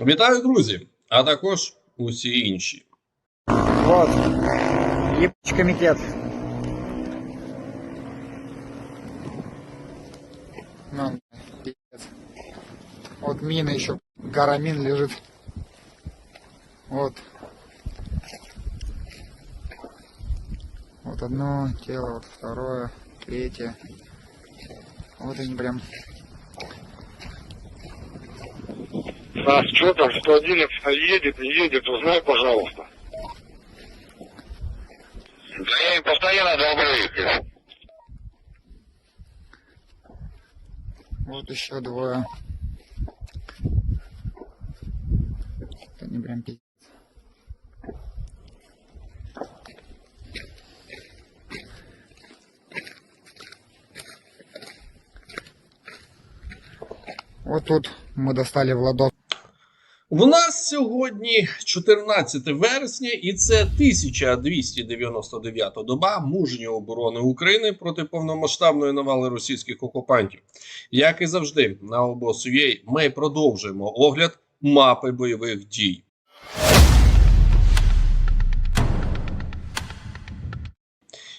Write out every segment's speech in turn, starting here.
Вітаю, друзі! А також усі інші. Вот. Ебач комитет. Ну, пиздец. Вот мины еще. Гора мин лежит. Вот. Вот одно тело, вот второе, третье. Вот они прям. А что там, 111 едет, не едет, узнай, пожалуйста. Да я им постоянно долблю их. Вот еще двое. Это не прям пиздец. Вот тут мы достали в ладошку У нас сьогодні 14 вересня, і це 1299 доба мужньої оборони України проти повномасштабної навали російських окупантів. Як і завжди, на обосує ми продовжуємо огляд мапи бойових дій.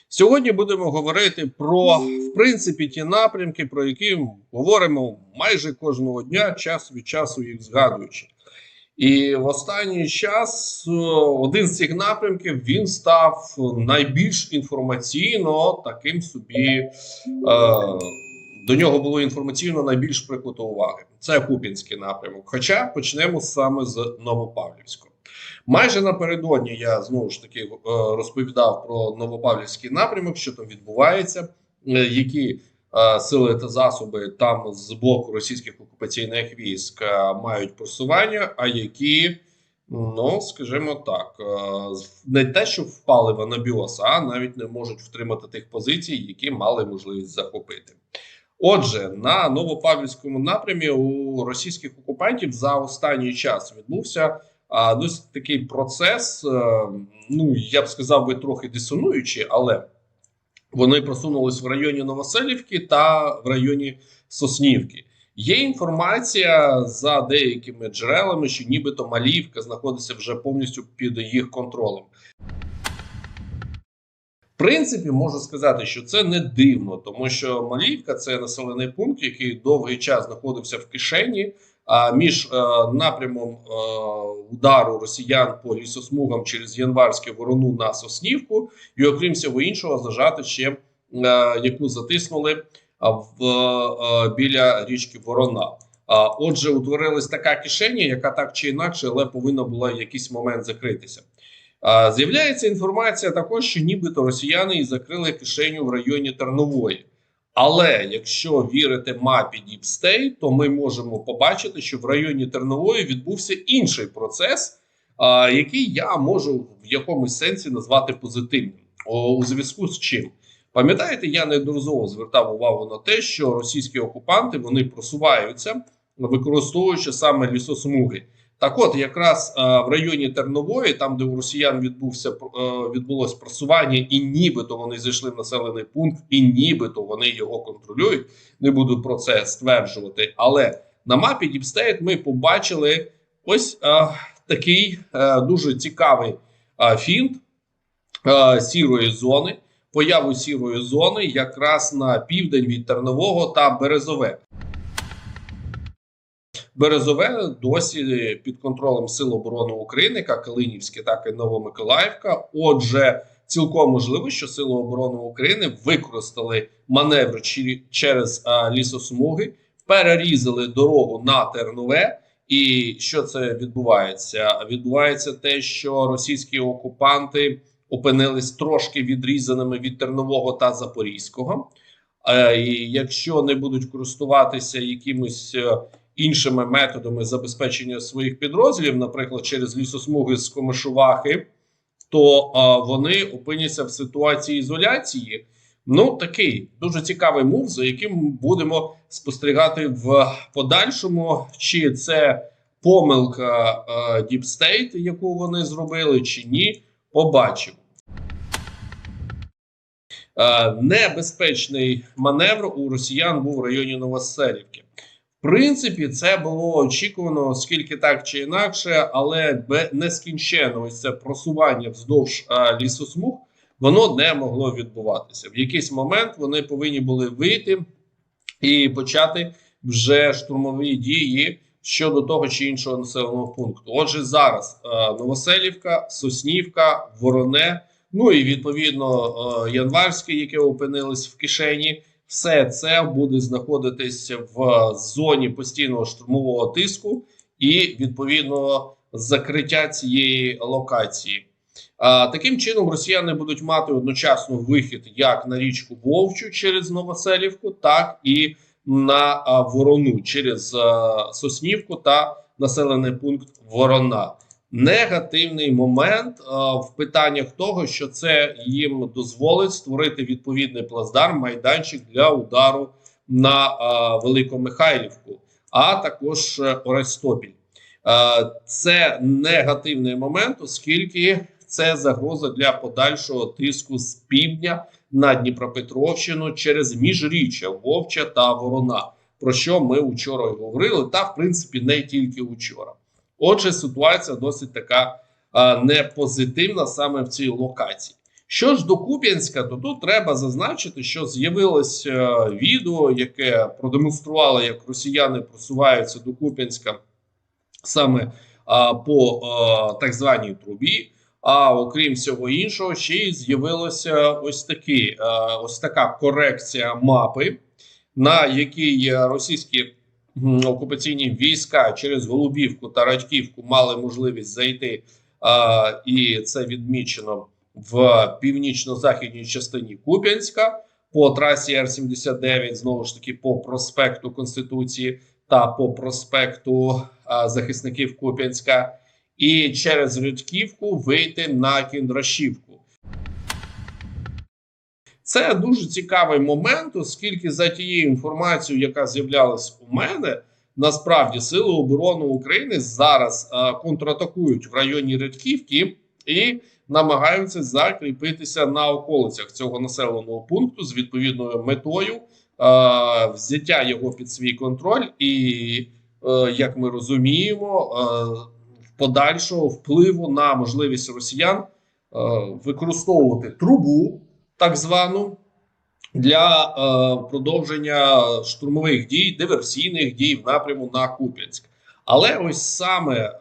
Сьогодні будемо говорити про в принципі ті напрямки, про які говоримо майже кожного дня, час від часу їх згадуючи. І в останній час е, один з цих напрямків він став найбільш інформаційно таким собі. Е, до нього було інформаційно найбільш прикуто уваги. Це Купінський напрямок. Хоча почнемо саме з Новопавлівського. Майже напередодні я знову ж таки е, розповідав про Новопавлівський напрямок, що там відбувається, е, які сили та засоби там з боку російських окупаційних військ е, мають просування, а які, ну скажімо так, е, не те, що впали в анабіоз, а навіть не можуть втримати тих позицій, які мали можливість захопити. Отже, на Новопавлівському напрямі у російських окупантів за останній час відбувся а, досить такий процес. е, Ну я б сказав би трохи дисонуючий, але вони просунулись в районі Новоселівки та в районі Соснівки. Є інформація за деякими джерелами, що нібито Малівка знаходиться вже повністю під їх контролем. В принципі, можу сказати, що це не дивно, тому що Малівка це населений пункт, який довгий час знаходився в кишені. Між е, напрямом е, удару росіян по лісосмугам через Январське ворону на Соснівку, і окрім всього іншого, зажати ще е, яку затиснули в біля річки Ворона. Отже, утворилась така кишеня, яка так чи інакше, але повинна була в якийсь момент закритися. З'являється інформація також, що нібито росіяни і закрили кишеню в районі Тернової. Але якщо вірити мапі State, то ми можемо побачити, що в районі Тернової відбувся інший процес, а, який я можу в якомусь сенсі назвати позитивним. О, у зв'язку з чим? Пам'ятаєте, я неодноразово звертав увагу на те, що російські окупанти вони просуваються, використовуючи саме лісосмуги. Так, от якраз е, в районі Тернової, там де у росіян відбувся е, відбулось просування, і нібито вони зайшли в населений пункт, і нібито вони його контролюють. Не буду про це стверджувати. Але на мапі State ми побачили ось е, такий е, дуже цікавий е, фінт е, сірої зони, появу сірої зони якраз на південь від Тернового та Березове. Березове досі під контролем Сил оборони України, як Калинівське, так і Новомиколаївка. Отже, цілком можливо, що Сили оборони України використали маневр через лісосмуги, перерізали дорогу на Тернове. І що це відбувається? Відбувається те, що російські окупанти опинились трошки відрізаними від Тернового та Запорізького. Е, І якщо не будуть користуватися якимось е, іншими методами забезпечення своїх підрозділів, наприклад, через лісосмуги з Комишувахи, то а, вони опиняться в ситуації ізоляції. Ну, такий дуже цікавий мув, за яким будемо спостерігати в подальшому, чи це помилка State, яку вони зробили, чи ні, побачимо. Небезпечний маневр у росіян був в районі Новоселівки. Принципі, це було очікувано, оскільки так чи інакше, але нескінченно ось це просування вздовж е, лісосмуг воно не могло відбуватися. В якийсь момент вони повинні були вийти і почати вже штурмові дії щодо того чи іншого населеного пункту. Отже, зараз е, Новоселівка, Соснівка, Вороне, ну і відповідно е, Январське, яке опинилось в кишені. Все це буде знаходитися в зоні постійного штурмового тиску і відповідно закриття цієї локації. А, таким чином, росіяни будуть мати одночасно вихід як на річку Вовчу через Новоселівку, так і на а, Ворону через а, Соснівку та населений пункт Ворона. Негативний момент а, в питаннях того, що це їм дозволить створити відповідний плацдарм, майданчик для удару на а, Великомихайлівку, а також е, Орестопіль. Е, Це негативний момент, оскільки це загроза для подальшого тиску з півдня на Дніпропетровщину через міжріччя Вовча та Ворона, про що ми вчора говорили, та в принципі не тільки вчора. Отже, ситуація досить така е, непозитивна саме в цій локації. Що ж до Куп'янська, то тут треба зазначити, що з'явилось е, відео, яке продемонструвало, як росіяни просуваються до Куп'янська саме а, по а, так званій трубі. А окрім всього іншого, ще й з'явилося ось такі, а, ось така корекція мапи, на якій е, російські окупаційні війська через Голубівку та Радьківку мали можливість зайти, а, і це відмічено в північно-західній частині Куп'янська по трасі Р-79, знову ж таки по проспекту Конституції та по проспекту а, захисників Куп'янська, і через Рядківку вийти на Кіндрашівку. Це дуже цікавий момент, оскільки за тією інформацією, яка з'являлась у мене, насправді Сили оборони України зараз а, контратакують в районі Рядківки і намагаються закріпитися на околицях цього населеного пункту з відповідною метою е, взяття його під свій контроль, і е, як ми розуміємо, е, подальшого впливу на можливість росіян е, використовувати трубу, так звану, для е, продовження штурмових дій, диверсійних дій в напряму на Куп'янськ. Але ось саме е,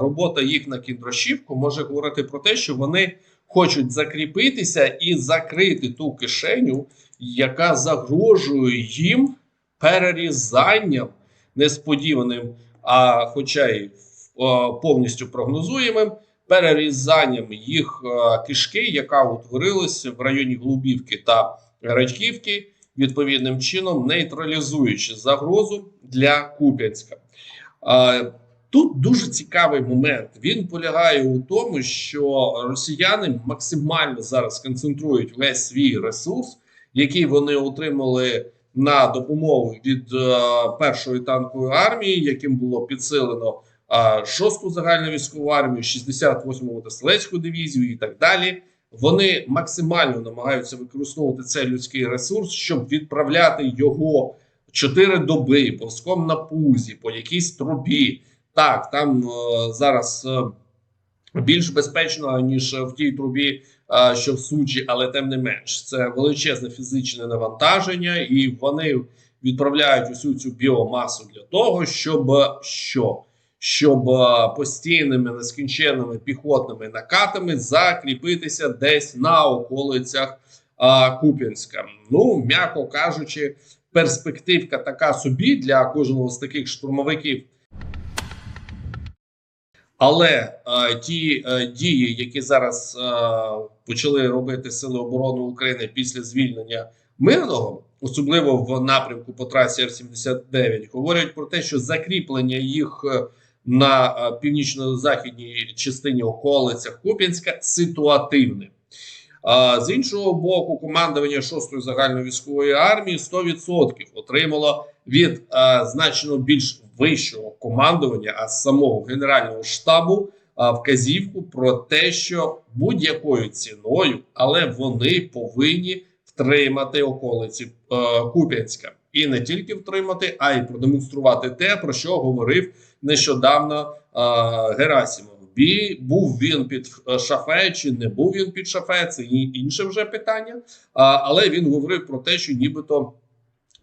робота їх на кіндрашівку може говорити про те, що вони хочуть закріпитися і закрити ту кишеню, яка загрожує їм перерізанням несподіваним, а хоча й е, повністю прогнозуємим, перерізанням їх е, кишки, яка утворилася в районі Глубівки та Радьківки, відповідним чином нейтралізуючи загрозу для Куп'янська. Е, Тут дуже цікавий момент. Він полягає у тому, що росіяни максимально зараз концентрують весь свій ресурс, який вони отримали на допомогу від е, першої танкової армії, яким було підсилено е, шосту загальновійськову армію, 68-му Теслецьку дивізію і так далі. Вони максимально намагаються використовувати цей людський ресурс, щоб відправляти його чотири доби повзком на пузі, по якійсь трубі. Так, там е, зараз е, більш безпечно, ніж в тій трубі, е, що в суджі, але тим не менш, це величезне фізичне навантаження, і вони відправляють усю цю біомасу для того, щоб що? Щоб е, постійними нескінченними піхотними накатами закріпитися десь на околицях е, Куп'янська. Ну, м'яко кажучи, перспективка така собі для кожного з таких штурмовиків. Але е, ті е, дії, які зараз е, почали робити Сили оборони України після звільнення мирного, особливо в напрямку по трасі Р-79, говорять про те, що закріплення їх на е, північно-західній частині околицях Куп'янська ситуативне. З іншого боку, командування 6-ї загальновійськової армії 100% отримало від е, значно більш вищого командування, а самого генерального штабу е, вказівку про те, що будь-якою ціною, але вони повинні втримати околиці Куп'янська. і не тільки втримати, а й продемонструвати те, про що говорив нещодавно Герасимов. Бі був він під е, шафе чи не був він під шафе, це інше вже питання. Але він говорив про те, що нібито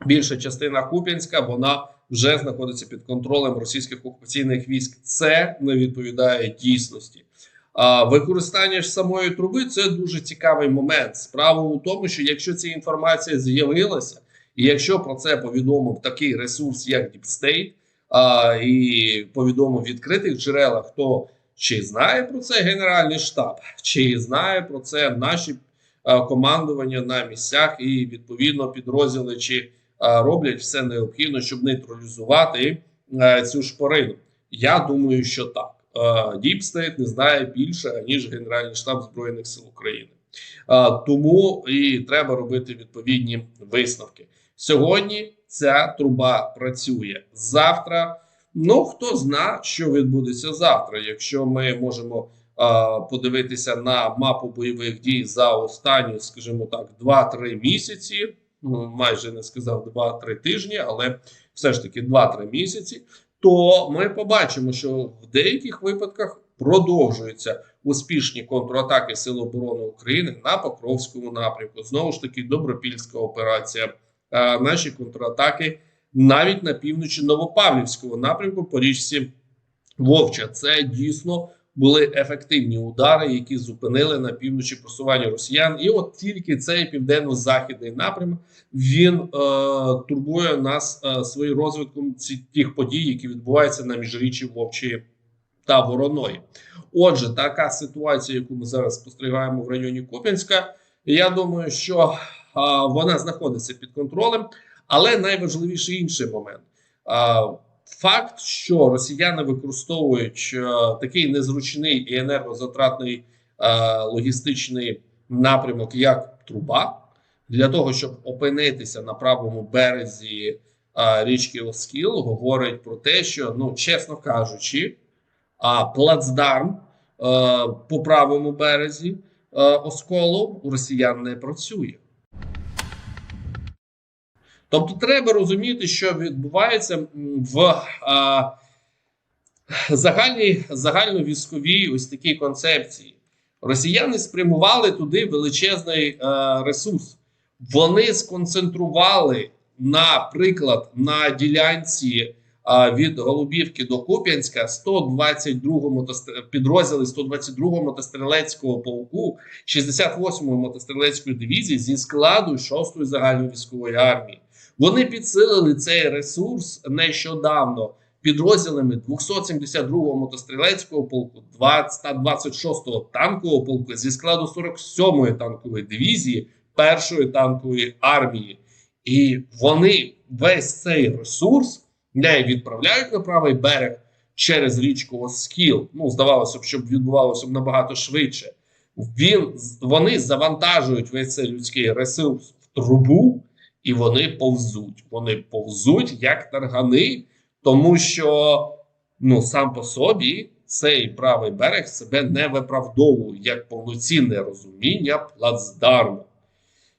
більша частина Куп'янська вона вже знаходиться під контролем російських окупаційних військ. Це не відповідає дійсності. А використання ж самої труби це дуже цікавий момент. Справа у тому, що якщо ця інформація з'явилася, і якщо про це повідомив такий ресурс, як Deep State, а, і повідомив відкритих джерелах, то чи знає про це Генеральний штаб, чи знає про це наші а, командування на місцях і відповідно підрозділи, чи а, роблять все необхідне, щоб нейтралізувати а, цю шпорину. Я думаю, що так. Deep не знає більше ніж Генеральний штаб збройних сил України. Тому і треба робити відповідні висновки. Сьогодні ця труба працює завтра. Ну хто зна, що відбудеться завтра. Якщо ми можемо подивитися на мапу бойових дій за останні, скажімо так, 2-3 місяці. ну, Майже не сказав 2-3 тижні, але все ж таки 2-3 місяці то ми побачимо, що в деяких випадках продовжуються успішні контратаки Сил оборони України на Покровському напрямку. Знову ж таки, добропільська операція. Наші контратаки навіть на півночі Новопавлівського напрямку по річці Вовча. Це дійсно були ефективні удари, які зупинили на півночі просування росіян. І от тільки цей південно-західний напрямок він е, турбує нас е, своїм розвитком ці, тих подій, які відбуваються на міжріччі Вовчі та Вороної. Отже, така ситуація, яку ми зараз спостерігаємо в районі Куп'янська, я думаю, що е, вона знаходиться під контролем, але найважливіший інший момент. Е, Факт, що росіяни використовують е, такий незручний і енергозатратний е, логістичний напрямок, як труба, для того, щоб опинитися на правому березі річки Оскіл, говорить про те, що, ну, чесно кажучи, а, плацдарм по правому березі Осколу у росіян не працює. Тобто треба розуміти, що відбувається в а, загальній загальновійськовій ось такій концепції. Росіяни спрямували туди величезний е, ресурс. Вони сконцентрували, наприклад, на ділянці а, від Голубівки до Куп'янська 122 мотостр... підрозділи 122 мотострілецького полку 68-ї мотострілецької дивізії зі складу 6-ї загальної військової армії. Вони підсилили цей ресурс нещодавно підрозділами 272-го мотострілецького полку, 20 та 26-го танкового полку зі складу 47-ї танкової дивізії першої танкової армії, і вони весь цей ресурс не відправляють на правий берег через річку Оскіл. Ну здавалося б, щоб відбувалося б набагато швидше. Він вони завантажують весь цей людський ресурс в трубу, і вони повзуть. Вони повзуть як таргани, тому що ну сам по собі цей правий берег себе не виправдовує як повноцінне розуміння плацдарму.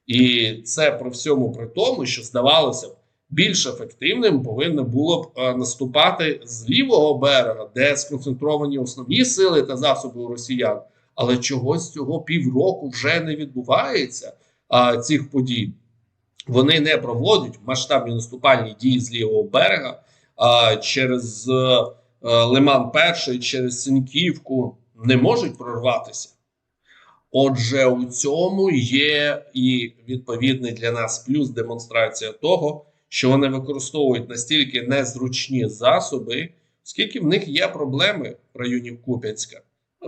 І це при всьому при тому, що здавалося б, більш ефективним повинно було б е, наступати з лівого берега, де сконцентровані основні сили та засоби росіян. Але чогось цього півроку вже не відбувається а, цих подій. Вони не проводять масштабні наступальні дії з лівого берега а, через е, Лиман Перший, через Синьківку не можуть прорватися. Отже, у цьому є і відповідний для нас плюс демонстрація того, що вони використовують настільки незручні засоби, оскільки в них є проблеми в районі Куп'янська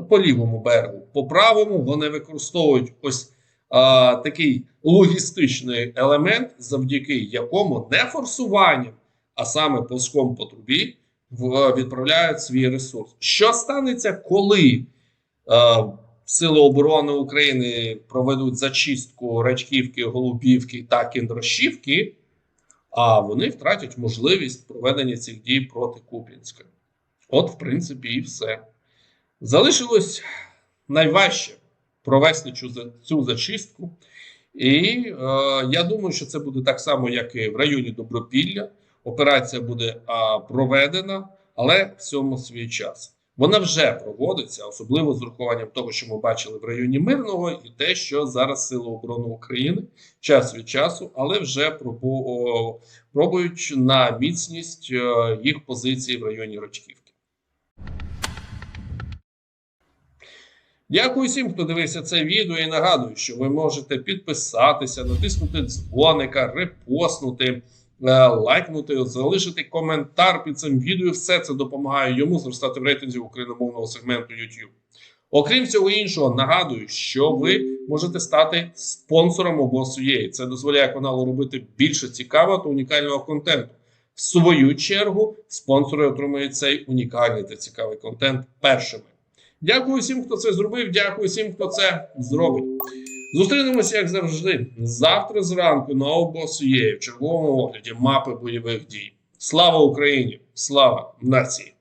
по лівому берегу. По правому вони використовують ось а, такий логістичний елемент, завдяки якому не форсуванням, а саме ползком по трубі в, відправляють свій ресурс. Що станеться, коли? А, Сили оборони України проведуть зачистку Рачківки, Голубівки та Кіндрашівки, а вони втратять можливість проведення цих дій проти Куп'янська. От, в принципі, і все. Залишилось найважче провести цю, цю зачистку І е, я думаю, що це буде так само, як і в районі Добропілля. Операція буде а, проведена, але в цьому свій час. Вона вже проводиться, особливо з урахуванням того, що ми бачили в районі Мирного, і те, що зараз Сили оборони України час від часу, але вже пробують на міцність е, їх позиції в районі Рачківки. Дякую всім, хто дивився це відео. І нагадую, що ви можете підписатися, натиснути дзвоника, репостнути, е, лайкнути, залишити коментар під цим відео. Все це допомагає йому зростати в рейтинзі україномовного сегменту YouTube. Окрім всього іншого, нагадую, що ви можете стати спонсором обосуєї. Це дозволяє каналу робити більше цікавого та унікального контенту. В свою чергу спонсори отримують цей унікальний та цікавий контент першими. Дякую всім, хто це зробив. Дякую всім, хто це зробить. Зустрінемося, як завжди, завтра зранку на обосує в черговому огляді мапи бойових дій. Слава Україні! Слава нації!